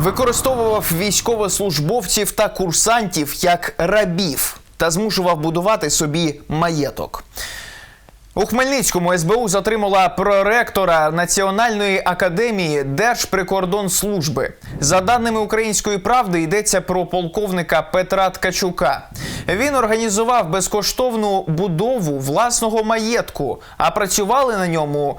використовував військовослужбовців та курсантів як рабів та змушував будувати собі маєток. У Хмельницькому СБУ затримала проректора Національної академії Держприкордонслужби. За даними української правди, йдеться про полковника Петра Ткачука. Він організував безкоштовну будову власного маєтку, а працювали на ньому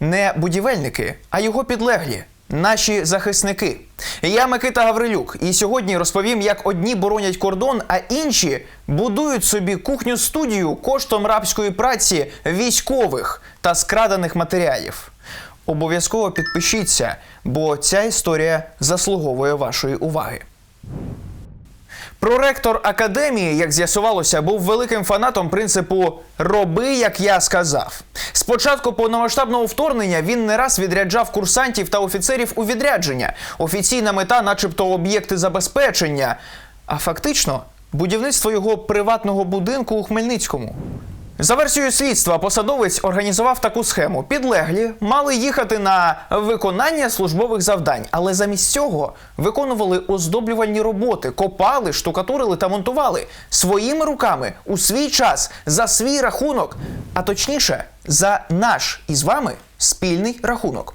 не будівельники, а його підлеглі. Наші захисники. Я Микита Гаврилюк, і сьогодні розповім, як одні боронять кордон, а інші будують собі кухню студію коштом рабської праці військових та скрадених матеріалів. Обов'язково підпишіться, бо ця історія заслуговує вашої уваги. Проректор академії, як з'ясувалося, був великим фанатом принципу Роби, як я сказав. Спочатку повномасштабного вторгнення він не раз відряджав курсантів та офіцерів у відрядження. Офіційна мета, начебто, об'єкти забезпечення, а фактично будівництво його приватного будинку у Хмельницькому. За версією слідства, посадовець організував таку схему. Підлеглі мали їхати на виконання службових завдань, але замість цього виконували оздоблювальні роботи, копали, штукатурили та монтували своїми руками у свій час за свій рахунок, а точніше, за наш із вами спільний рахунок.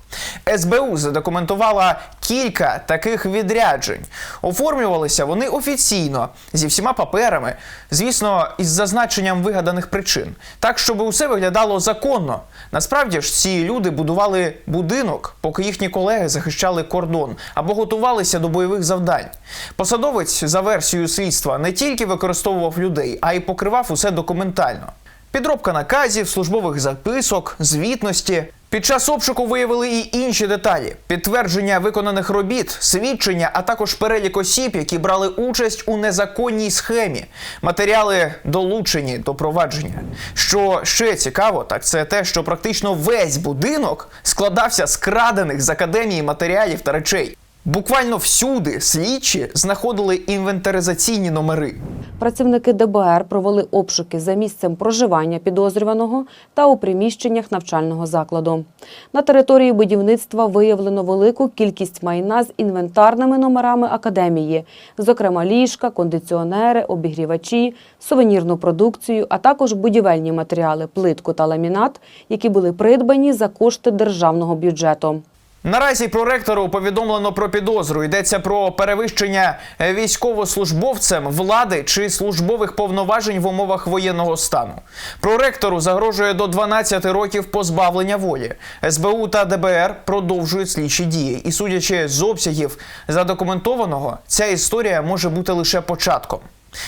СБУ задокументувала кілька таких відряджень. Оформлювалися вони офіційно зі всіма паперами, звісно, із зазначенням вигаданих причин, так щоб усе виглядало законно. Насправді ж ці люди будували будинок, поки їхні колеги захищали кордон або готувалися до бойових завдань. Посадовець за версією слідства не тільки використовував людей, а й покривав усе документально. Підробка наказів, службових записок, звітності. Під час обшуку виявили і інші деталі: підтвердження виконаних робіт, свідчення, а також перелік осіб, які брали участь у незаконній схемі. Матеріали долучені до провадження. Що ще цікаво, так це те, що практично весь будинок складався з крадених з академії матеріалів та речей. Буквально всюди слідчі знаходили інвентаризаційні номери. Працівники ДБР провели обшуки за місцем проживання підозрюваного та у приміщеннях навчального закладу. На території будівництва виявлено велику кількість майна з інвентарними номерами академії, зокрема ліжка, кондиціонери, обігрівачі, сувенірну продукцію, а також будівельні матеріали, плитку та ламінат, які були придбані за кошти державного бюджету. Наразі проректору повідомлено про підозру. Йдеться про перевищення військовослужбовцем влади чи службових повноважень в умовах воєнного стану. Проректору загрожує до 12 років позбавлення волі. СБУ та ДБР продовжують слідчі дії. І судячи з обсягів задокументованого, ця історія може бути лише початком.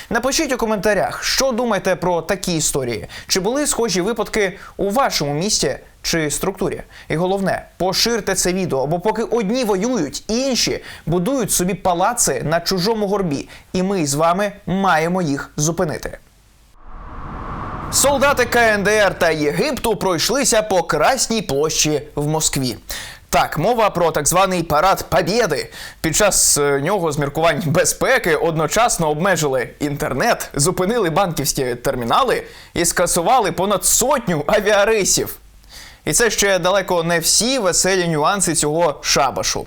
Напишіть у коментарях, що думаєте про такі історії. Чи були схожі випадки у вашому місті чи структурі? І головне, поширте це відео, бо поки одні воюють, інші будують собі палаци на чужому горбі. І ми з вами маємо їх зупинити. Солдати КНДР та Єгипту пройшлися по Красній площі в Москві. Так, мова про так званий парад Побєди. Під час е, нього з міркувань безпеки одночасно обмежили інтернет, зупинили банківські термінали і скасували понад сотню авіарейсів. І це ще далеко не всі веселі нюанси цього шабашу.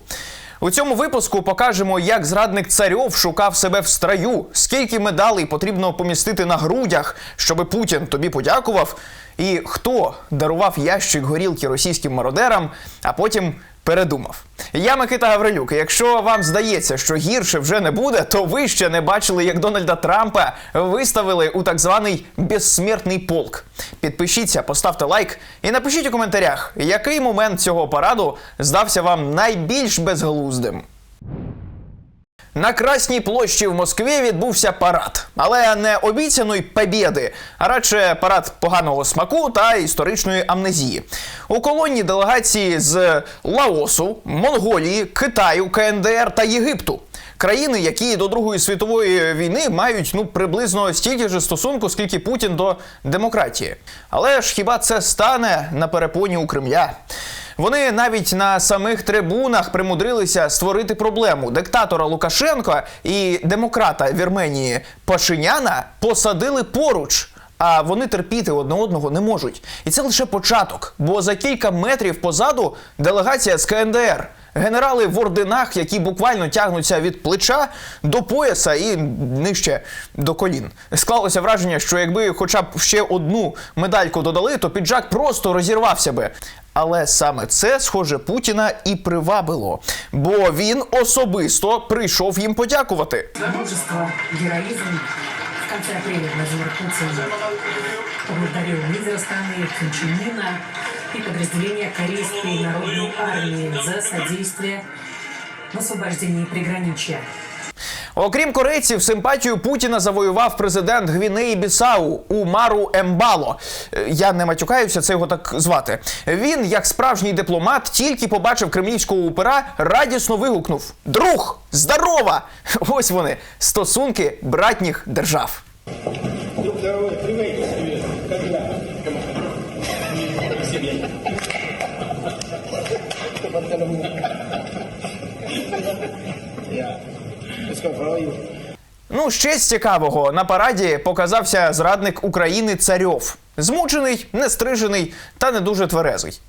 У цьому випуску покажемо, як зрадник царьов шукав себе в страю, скільки медалей потрібно помістити на грудях, щоби Путін тобі подякував, і хто дарував ящик горілки російським мародерам, а потім передумав. Я Микита Гаврилюк. Якщо вам здається, що гірше вже не буде, то ви ще не бачили, як Дональда Трампа виставили у так званий безсмертний полк. Підпишіться, поставте лайк і напишіть у коментарях, який момент цього параду здався вам найбільш безглуздим. На Красній площі в Москві відбувся парад, але не обіцяної побєди, а радше парад поганого смаку та історичної амнезії. У колонні делегації з Лаосу, Монголії, Китаю, КНДР та Єгипту. Країни, які до Другої світової війни мають ну приблизно стільки ж стосунку, скільки Путін до демократії. Але ж хіба це стане на перепоні у Кремля? Вони навіть на самих трибунах примудрилися створити проблему. Диктатора Лукашенка і демократа Вірменії Пашиняна посадили поруч. А вони терпіти одне одного не можуть. І це лише початок. Бо за кілька метрів позаду делегація з КНДР. Генерали в орденах, які буквально тягнуться від плеча до пояса і нижче до колін. Склалося враження, що якби хоча б ще одну медальку додали, то піджак просто розірвався би. Але саме це, схоже, Путіна і привабило, бо він особисто прийшов їм подякувати. мужество, героизм. В конце апреля Владимир Путин поблагодарил лидера страны Ына и подразделения Корейской народной армии за содействие в освобождении приграничья. Окрім корейців, симпатію Путіна завоював президент Гвінеї Бісау Умару Ембало. Е, Я не матюкаюся, це його так звати. Він, як справжній дипломат, тільки побачив кремлівського упера, радісно вигукнув: Друг, здорова! Ось вони стосунки братніх держав. You? Ну, ще з цікавого на параді показався зрадник України Царьов. Змучений, нестрижений та не дуже тверезий.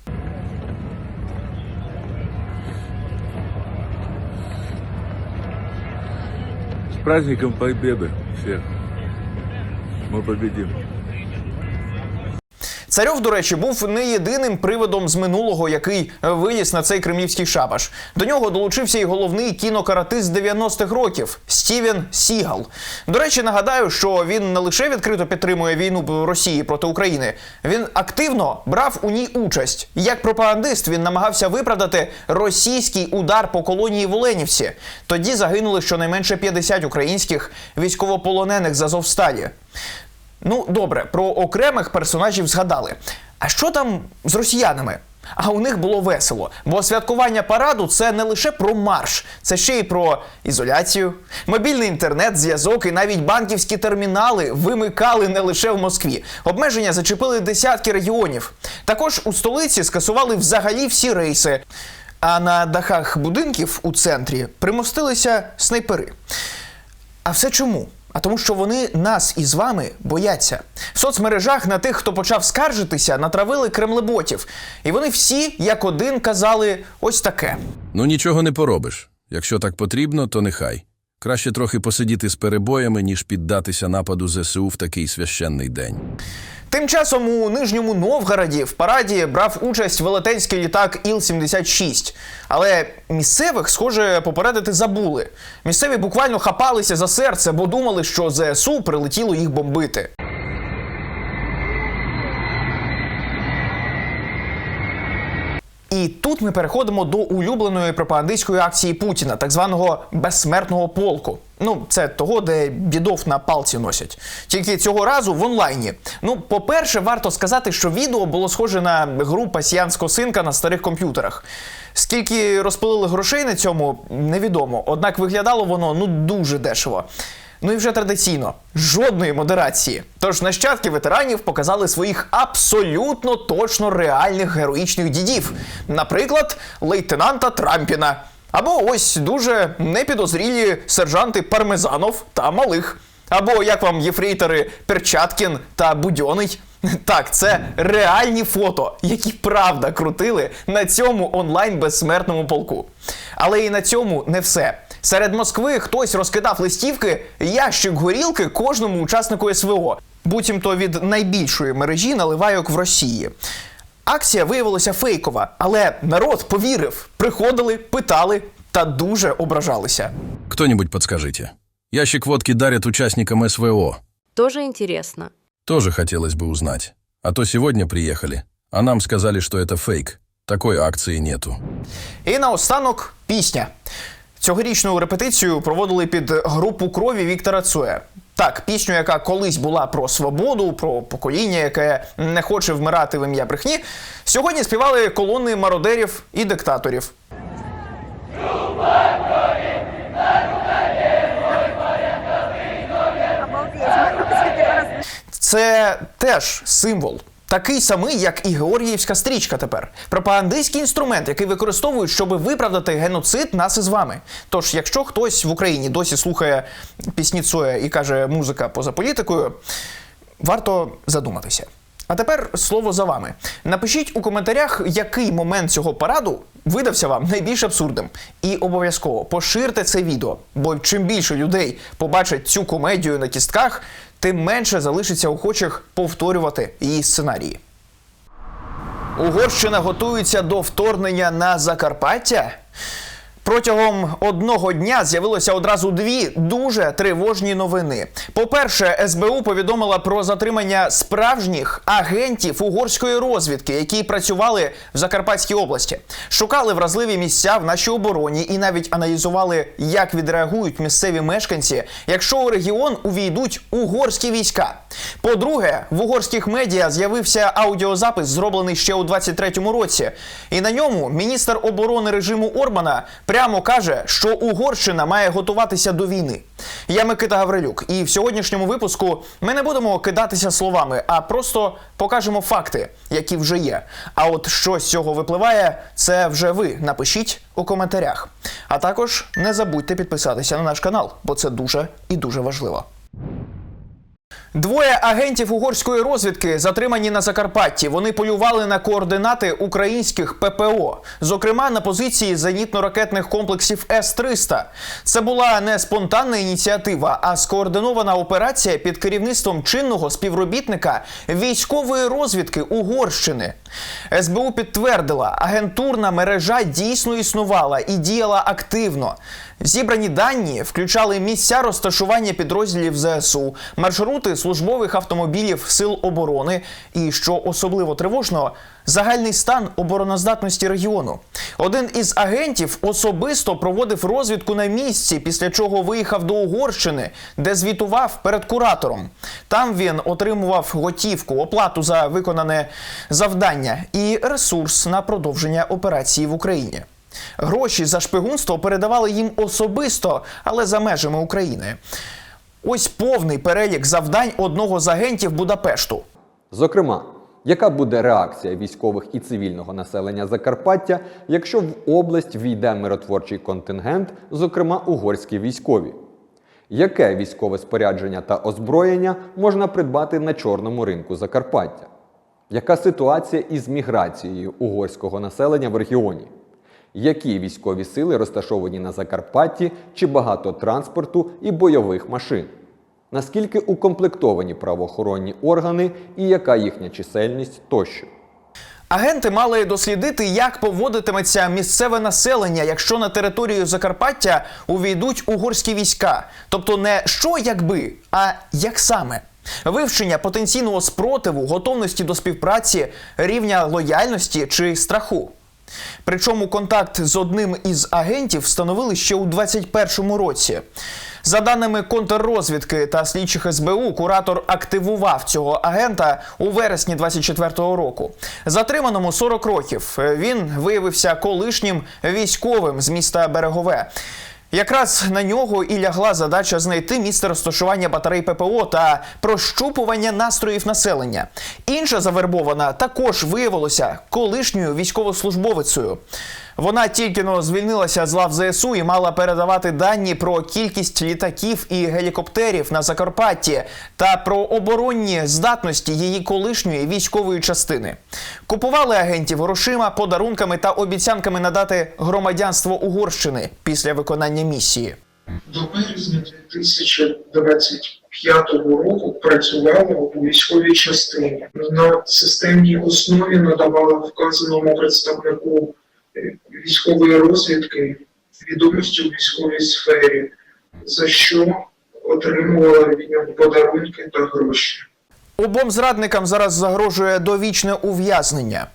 С праздником Победы всіх. Ми победим. Царьов, до речі, був не єдиним приводом з минулого, який виліз на цей кремлівський шабаш. До нього долучився і головний кінокаратист 90-х років Стівен Сігал. До речі, нагадаю, що він не лише відкрито підтримує війну Росії проти України, він активно брав у ній участь. Як пропагандист він намагався виправдати російський удар по колонії в Оленівці. Тоді загинули щонайменше 50 українських військовополонених з Азовсталі. Ну, добре, про окремих персонажів згадали. А що там з росіянами? А у них було весело, бо святкування параду це не лише про марш, це ще й про ізоляцію, мобільний інтернет, зв'язок і навіть банківські термінали вимикали не лише в Москві. Обмеження зачепили десятки регіонів. Також у столиці скасували взагалі всі рейси. А на дахах будинків у центрі примостилися снайпери. А все чому? А тому, що вони нас із вами бояться. В соцмережах на тих, хто почав скаржитися, натравили кремлеботів. І вони всі, як один, казали ось таке. Ну нічого не поробиш. Якщо так потрібно, то нехай. Краще трохи посидіти з перебоями, ніж піддатися нападу ЗСУ в такий священний день. Тим часом у Нижньому Новгороді в параді брав участь велетенський літак Іл-76. Але місцевих, схоже, попередити забули. Місцеві буквально хапалися за серце, бо думали, що ЗСУ прилетіло їх бомбити. І тут ми переходимо до улюбленої пропагандистської акції Путіна, так званого безсмертного полку. Ну, це того, де бідов на палці носять. Тільки цього разу в онлайні. Ну, по-перше, варто сказати, що відео було схоже на гру пасіянського синка на старих комп'ютерах. Скільки розпилили грошей на цьому, невідомо. Однак виглядало воно ну дуже дешево. Ну і вже традиційно жодної модерації. Тож нащадки ветеранів показали своїх абсолютно точно реальних героїчних дідів, наприклад, лейтенанта Трампіна. Або ось дуже непідозрілі сержанти Пармезанов та малих. Або як вам єфрейтори Перчаткін та Будьоний. Так, це реальні фото, які правда крутили на цьому онлайн безсмертному полку. Але і на цьому не все. Серед Москви хтось розкидав листівки ящик горілки кожному учаснику СВО, буцімто від найбільшої мережі наливайок в Росії. Акція виявилася фейкова, але народ повірив, приходили, питали та дуже ображалися. Кто-нибудь подскажите. Ящик водки дарят участникам СВО. Тоже интересно. Тоже хотелось бы узнать. А то сегодня приехали, а нам сказали, что это фейк. Такой акции нету. І наостанок пісня. Цьогорічну репетицію проводили під групу крові Віктора Цоя. Так, пісню, яка колись була про свободу, про покоління, яке не хоче вмирати в ім'я брехні, сьогодні співали колони мародерів і диктаторів. Це теж символ. Такий самий, як і Георгіївська стрічка тепер. Пропагандистський інструмент, який використовують, щоб виправдати геноцид нас із вами. Тож, якщо хтось в Україні досі слухає пісні Цоя і каже музика поза політикою, варто задуматися. А тепер слово за вами. Напишіть у коментарях, який момент цього параду видався вам найбільш абсурдним. І обов'язково поширте це відео, бо чим більше людей побачать цю комедію на кістках, тим менше залишиться охочих повторювати її сценарії. Угорщина готується до вторгнення на Закарпаття. Протягом одного дня з'явилося одразу дві дуже тривожні новини. По-перше, СБУ повідомила про затримання справжніх агентів угорської розвідки, які працювали в Закарпатській області, шукали вразливі місця в нашій обороні і навіть аналізували, як відреагують місцеві мешканці, якщо у регіон увійдуть угорські війська. По-друге, в угорських медіа з'явився аудіозапис, зроблений ще у 23-му році. І на ньому міністр оборони режиму Орбана прямо каже, що Угорщина має готуватися до війни. Я Микита Гаврилюк, і в сьогоднішньому випуску ми не будемо кидатися словами, а просто покажемо факти, які вже є. А от що з цього випливає, це вже ви напишіть у коментарях. А також не забудьте підписатися на наш канал, бо це дуже і дуже важливо. Двоє агентів угорської розвідки затримані на Закарпатті. Вони полювали на координати українських ППО, зокрема на позиції зенітно-ракетних комплексів С-300. Це була не спонтанна ініціатива, а скоординована операція під керівництвом чинного співробітника військової розвідки Угорщини. СБУ підтвердила, агентурна мережа дійсно існувала і діяла активно. Зібрані дані включали місця розташування підрозділів ЗСУ, маршрути службових автомобілів Сил оборони і, що особливо тривожно, загальний стан обороноздатності регіону. Один із агентів особисто проводив розвідку на місці, після чого виїхав до Угорщини, де звітував перед куратором. Там він отримував готівку, оплату за виконане завдання і ресурс на продовження операції в Україні. Гроші за шпигунство передавали їм особисто, але за межами України. Ось повний перелік завдань одного з агентів Будапешту. Зокрема, яка буде реакція військових і цивільного населення Закарпаття, якщо в область війде миротворчий контингент, зокрема угорські військові? Яке військове спорядження та озброєння можна придбати на чорному ринку Закарпаття? Яка ситуація із міграцією угорського населення в регіоні? Які військові сили розташовані на Закарпатті чи багато транспорту і бойових машин? Наскільки укомплектовані правоохоронні органи і яка їхня чисельність тощо? Агенти мали дослідити, як поводитиметься місцеве населення, якщо на територію Закарпаття увійдуть угорські війська. Тобто не що якби, а як саме. Вивчення потенційного спротиву, готовності до співпраці, рівня лояльності чи страху. Причому контакт з одним із агентів встановили ще у 2021 році. За даними контррозвідки та слідчих СБУ, куратор активував цього агента у вересні 24-го року. Затриманому 40 років. Він виявився колишнім військовим з міста Берегове. Якраз на нього і лягла задача знайти місце розташування батарей ППО та прощупування настроїв населення. Інша завербована також виявилася колишньою військовослужбовицею. Вона тільки но звільнилася з лав ЗСУ і мала передавати дані про кількість літаків і гелікоптерів на Закарпатті та про оборонні здатності її колишньої військової частини. Купували агентів грошима, подарунками та обіцянками надати громадянство Угорщини після виконання місії. До березня 2025 року працювала у військовій частині. На системній основі надавала вказаному представнику військової розвідки відомості у військовій сфері, за що отримувала від нього подарунки та гроші. Обом зрадникам зараз загрожує довічне ув'язнення.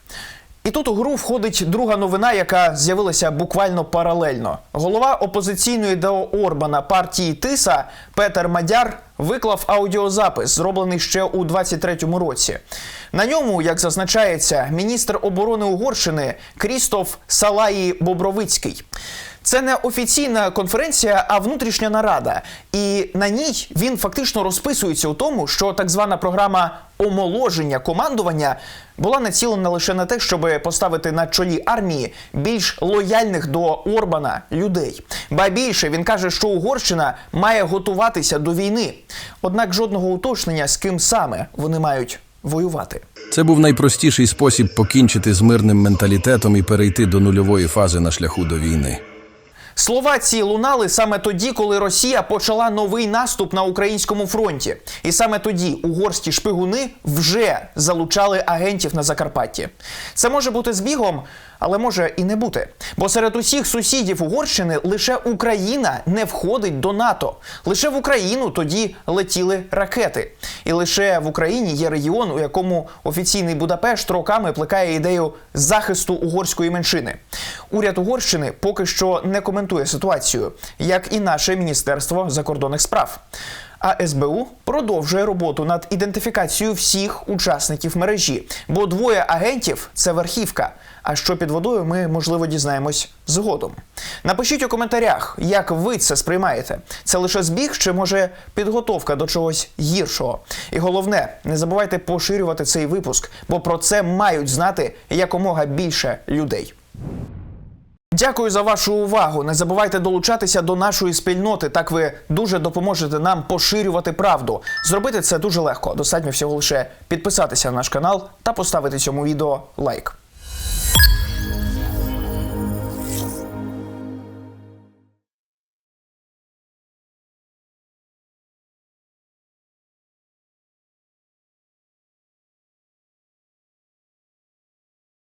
І тут у гру входить друга новина, яка з'явилася буквально паралельно. Голова опозиційної до Орбана партії Тиса Петер Мадяр виклав аудіозапис, зроблений ще у 23-му році. На ньому, як зазначається, міністр оборони Угорщини Крістоф Салаї Бобровицький. Це не офіційна конференція, а внутрішня нарада. І на ній він фактично розписується у тому, що так звана програма омоложення командування була націлена лише на те, щоб поставити на чолі армії більш лояльних до Орбана людей. Ба більше він каже, що Угорщина має готуватися до війни. Однак жодного уточнення з ким саме вони мають воювати. Це був найпростіший спосіб покінчити з мирним менталітетом і перейти до нульової фази на шляху до війни. Слова ці лунали саме тоді, коли Росія почала новий наступ на українському фронті. І саме тоді угорські шпигуни вже залучали агентів на Закарпатті. Це може бути збігом, але може і не бути. Бо серед усіх сусідів Угорщини лише Україна не входить до НАТО. Лише в Україну тоді летіли ракети. І лише в Україні є регіон, у якому офіційний Будапешт роками плекає ідею захисту угорської меншини. Уряд Угорщини поки що не коментує ситуацію, як і наше міністерство закордонних справ. А СБУ продовжує роботу над ідентифікацією всіх учасників мережі, бо двоє агентів це верхівка. А що під водою, ми можливо дізнаємось згодом. Напишіть у коментарях, як ви це сприймаєте. Це лише збіг чи може підготовка до чогось гіршого. І головне, не забувайте поширювати цей випуск, бо про це мають знати якомога більше людей. Дякую за вашу увагу. Не забувайте долучатися до нашої спільноти. Так ви дуже допоможете нам поширювати правду. Зробити це дуже легко. Достатньо всього лише підписатися на наш канал та поставити цьому відео лайк.